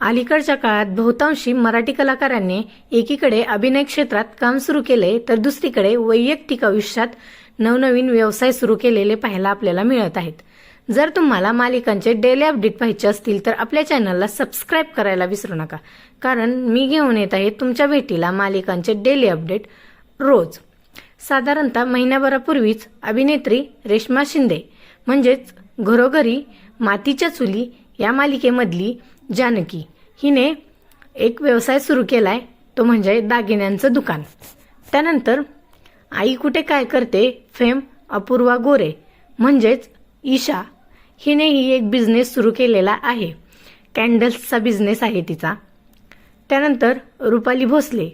अलीकडच्या काळात बहुतांशी मराठी कलाकारांनी एकीकडे अभिनय क्षेत्रात काम सुरू केले तर दुसरीकडे वैयक्तिक आयुष्यात नवनवीन व्यवसाय सुरू केलेले पाहायला आपल्याला मिळत आहेत. जर तुम्हाला मालिकांचे डेली अपडेट पाहिजे असतील तर आपल्या चॅनलला सबस्क्राईब करायला विसरू नका. कारण मी घेऊन येत आहे तुमच्या भेटीला मालिकांचे डेली अपडेट रोज. साधारणतः महिन्याभरापूर्वीच अभिनेत्री रेश्मा शिंदे म्हणजेच घरोघरी मातीच्या चुली या मालिकेमधली जानकी हिने एक व्यवसाय सुरू केलाय तो म्हणजे दागिन्यांचं दुकान. त्यानंतर आई कुठे काय करते फेम अपूर्वा गोरे म्हणजेच ईशा हिनेही एक बिझनेस सुरू केलेला आहे. कॅन्डल्सचा बिझनेस आहे तिचा. त्यानंतर रुपाली भोसले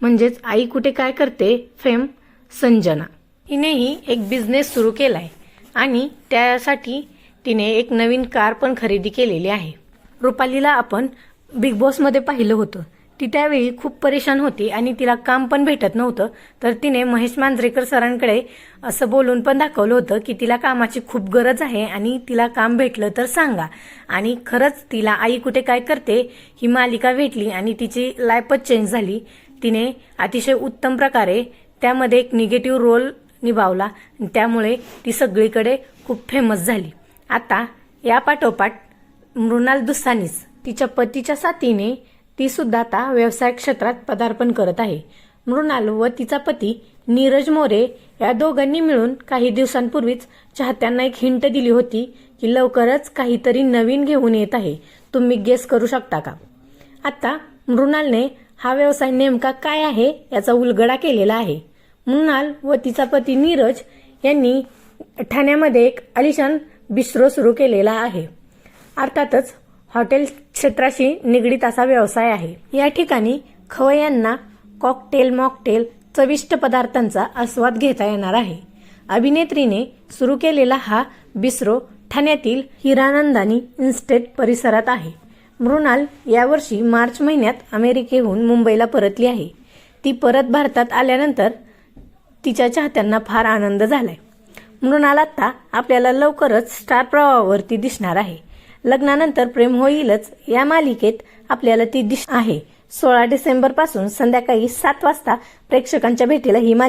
म्हणजेच आई कुठे काय करते फेम संजना. हिनेही एक बिझनेस सुरू केलाय आणि त्यासाठी तिने एक नवीन कार पण खरेदी केलेली आहे. रुपालीला आपण बिग बॉसमध्ये पाहिलं होतं. ती त्यावेळी खूप परेशान होती आणि तिला काम पण भेटत नव्हतं तर तिने महेश मांजरेकर सरांकडे असं बोलून पण दाखवलं होतं की तिला कामाची खूप गरज आहे आणि तिला काम भेटलं तर सांगा. आणि खरंच तिला आई कुठे काय करते ही मालिका भेटली आणि तिची लाईफच चेंज झाली. तिने अतिशय उत्तम प्रकारे त्यामध्ये एक निगेटिव्ह रोल निभावला. त्यामुळे ती सगळीकडे खूप फेमस झाली. आता या पाठोपाठ मृणाल दुसानीस तिच्या पतीच्या साथीने ती सुद्धा आता व्यवसाय क्षेत्रात पदार्पण करत आहे. मृणाल व तिचा पती नीरज मोरे या दोघांनी मिळून काही दिवसांपूर्वीच चाहत्यांना एक हिंट दिली होती की लवकरच काहीतरी नवीन घेऊन येत आहे. तुम्ही गेस करू शकता का? आता मृणालने हा व्यवसाय नेमका काय आहे याचा उलगडा केलेला आहे. मृणाल व तिचा पती नीरज यांनी ठाण्यामध्ये एक अलिशान बिस्ट्रो सुरू केलेला आहे. अर्थातच हॉटेल क्षेत्राशी निगडीत असा व्यवसाय आहे. या ठिकाणी खवयांना कॉकटेल मॉकटेल चविष्ट पदार्थांचा आस्वाद घेता येणार आहे. अभिनेत्रीने सुरू केलेला हा बिस्रो ठाण्यातील हिरानंदानी इन्स्टेट परिसरात आहे. मृणाल यावर्षी मार्च महिन्यात अमेरिकेहून मुंबईला परतली आहे. ती परत भारतात आल्यानंतर तिच्या चाहत्यांना फार आनंद झालाय. मृणाल आता आपल्याला लवकरच स्टार प्रवाहावरती दिसणार आहे. लग्नानंतर प्रेम होईलच या मालिकेत आपल्याला ती दिस आहे. सोळा डिसेंबरपासून संध्याकाळी सात वाजता प्रेक्षकांच्या भेटीला ही मालिका